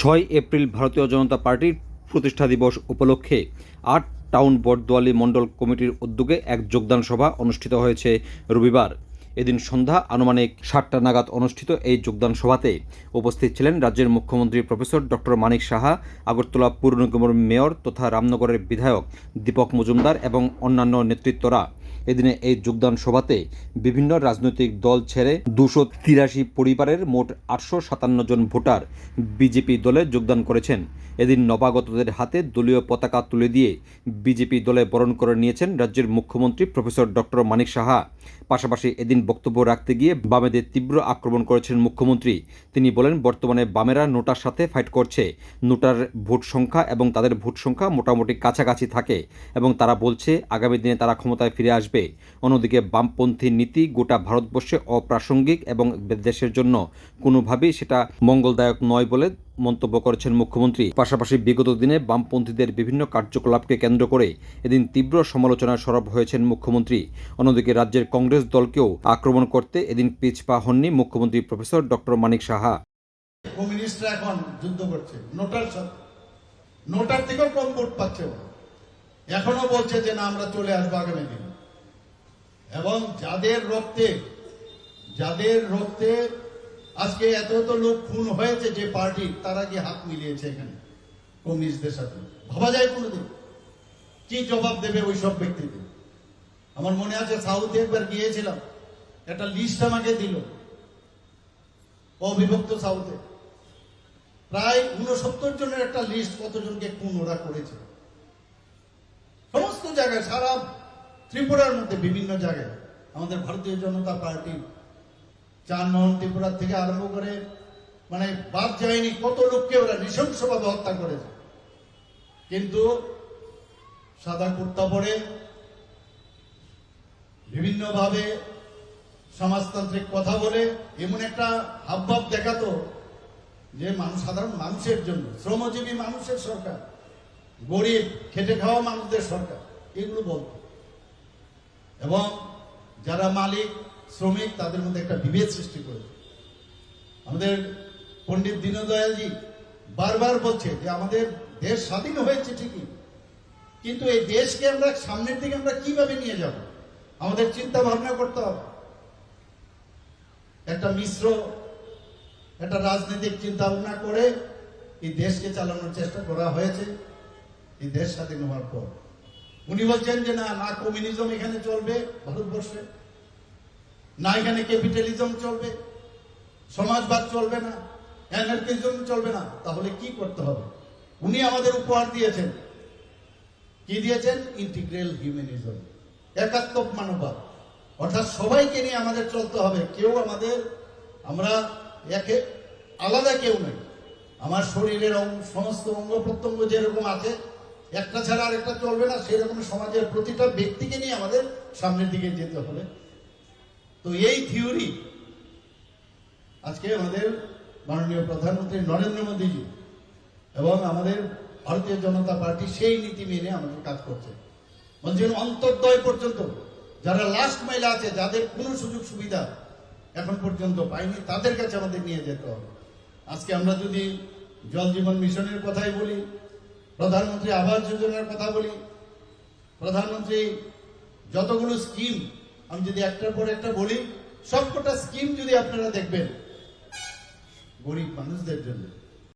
ছয় এপ্রিল ভারতীয় জনতা পার্টির প্রতিষ্ঠা দিবস উপলক্ষে আট টাউন বটদোয়ালি মণ্ডল কমিটির উদ্যোগে এক যোগদান সভা অনুষ্ঠিত হয়েছে রবিবার। এদিন সন্ধ্যা আনুমানিক সাতটা নাগাদ অনুষ্ঠিত এই যোগদান সভাতে উপস্থিত ছিলেন রাজ্যের মুখ্যমন্ত্রী প্রফেসর ডক্টর মানিক সাহা, আগরতলা পৌর নিগমের মেয়র তথা রামনগরের বিধায়ক দীপক মজুমদার এবং অন্যান্য নেতৃত্বরা। এদিনে এই যোগদান সভাতে বিভিন্ন রাজনৈতিক দল ছেড়ে দুশো তিরাশি পরিবারের মোট আটশো সাতান্ন জন ভোটার বিজেপি দলে যোগদান করেছেন। এদিন নবাগতদের হাতে দলীয় পতাকা তুলে দিয়ে বিজেপি দলে বরণ করে নিয়েছেন রাজ্যের মুখ্যমন্ত্রী প্রফেসর ডক্টর মানিক সাহা। পাশাপাশি এদিন বক্তব্য রাখতে গিয়ে বামেদের তীব্র আক্রমণ করেছেন মুখ্যমন্ত্রী। তিনি বলেন, বর্তমানে বামেরা নোটার সাথে ফাইট করছে। নোটার ভোট সংখ্যা এবং তাদের ভোট সংখ্যা মোটামুটি কাছাকাছি থাকে এবং তারা বলছে, আগামী দিনে তারা ক্ষমতায় ফিরে আসবে। অন্যদিকে বামপন্থী নীতি গোটা ভারতবর্ষে অপ্রাসঙ্গিক এবং দেশের জন্য কোনোভাবেই সেটা মঙ্গলদায়ক নয় বলে মন্তব্য করেছেন মুখ্যমন্ত্রী। পাশাপাশি বিগত দিনে বামপন্থীদের বিভিন্ন কার্যকলাপকে কেন্দ্র করে এদিন তীব্র সমালোচনায় সরব হয়েছেন মুখ্যমন্ত্রী। অন্যদিকে রাজ্যের কংগ্রেস দলকেও আক্রমণ করতে এদিন পিছপা হননি মুখ্যমন্ত্রী প্রফেসর ডক্টর মানিক সাহা। এখন যুদ্ধ করছে। নোটার নোটার থেকেও কম ভোট পাচ্ছে এখনও বলছে যে না, আমরা চলে আসব আগামী দিন। এবং যাদের রক্তে যাদের রক্তে আজকে এত এত লোক খুন হয়েছে যে পার্টি, তারা গিয়ে হাত মিলিয়েছে এখানে কমিউনিস্টদের সাথে। ভাবা যায় কোনোদিন কি জবাব দেবে ওই সব ব্যক্তিদের। আমার মনে আছে সাউথে একবার গিয়েছিলাম, একটা লিস্ট আমাকে দিল, অবিভক্ত সাউথে। প্রায় উনসত্তর জনের একটা লিস্ট কতজনকে খুন ওরা করেছে। সমস্ত জায়গায়, সারা ত্রিপুরার মধ্যে বিভিন্ন জায়গায় আমাদের ভারতীয় জনতা পার্টি চার নহন ত্রিপুরা থেকে আরম্ভ করে মানে বাদ যায়নি, কত লোককে ওরা নৃশংসভাবে হত্যা করেছে। কিন্তু সাদা কুর্তা পরে বিভিন্নভাবে সমাজতান্ত্রিক কথা বলে, এমন একটা হাবভাব দেখাতো যে মানুষ, সাধারণ মানুষের জন্য, শ্রমজীবী মানুষের সরকার, গরিব, খেটে খাওয়া মানুষদের সরকার, এগুলো বলতো। এবং যারা মালিক, শ্রমিক, তাদের মধ্যে একটা বিভেদ সৃষ্টি করে। আমাদের পণ্ডিত দীনদয়ালজি বারবার বলছে যে, আমাদের দেশ স্বাধীন হয়েছে ঠিকই, কিন্তু এই দেশকে আমরা সামনের দিকে আমরা কীভাবে নিয়ে যাব? আমাদের চিন্তা ভাবনা করতে হবে। একটা মিশ্র, একটা রাজনৈতিক চিন্তা ভাবনা করে এই দেশকে চালানোর চেষ্টা করা হয়েছে। এই দেশ স্বাধীন হওয়ার পর। উনি বলছেন যে, না না, কমিউনিজম এখানে চলবে ভারতবর্ষে। না, এখানে ক্যাপিটালিজম চলবে। সমাজবাদ চলবে না অ্যানার্কিজম চলবে না। তাহলে কি করতে হবে? উনি আমাদের উপহার দিয়েছেন। কি দিয়েছেন? Integral humanism. একাত্মক মানববাদ অর্থাৎ সবাইকে নিয়ে আমাদের চলতে হবে। কেউ আমাদের, আমরা একে, আলাদা কেউ নেই। আমার শরীরের সমস্ত অঙ্গ প্রত্যঙ্গ যেরকম আছে একটা ছাড়া আরেকটা চলবে না, সেরকম সমাজের প্রতিটা ব্যক্তিকে নিয়ে আমাদের সামনের দিকে যেতে হবে। তো এই থিওরি আজকে আমাদের মাননীয় প্রধানমন্ত্রী নরেন্দ্র মোদীজি এবং আমাদের ভারতীয় জনতা পার্টি সেই নীতি মেনে আমাদের কাজ করছে। বলছেন অন্তর্দয় পর্যন্ত যারা লাস্ট মাইলে আছে, যাদের কোনো সুযোগ সুবিধা এখন পর্যন্ত পায়নি, তাদের কাছে আমাদের নিয়ে যেতে হবে। আজকে আমরা যদি জল জীবন মিশনের কথাই বলি প্রধানমন্ত্রী আবাস যোজনার কথা বলি, প্রধানমন্ত্রী যতগুলো স্কিম, আমি যদি একটার পর একটা বলি, সবকটা স্কিম যদি আপনারা দেখবেন, গরিব মানুষদের জন্য।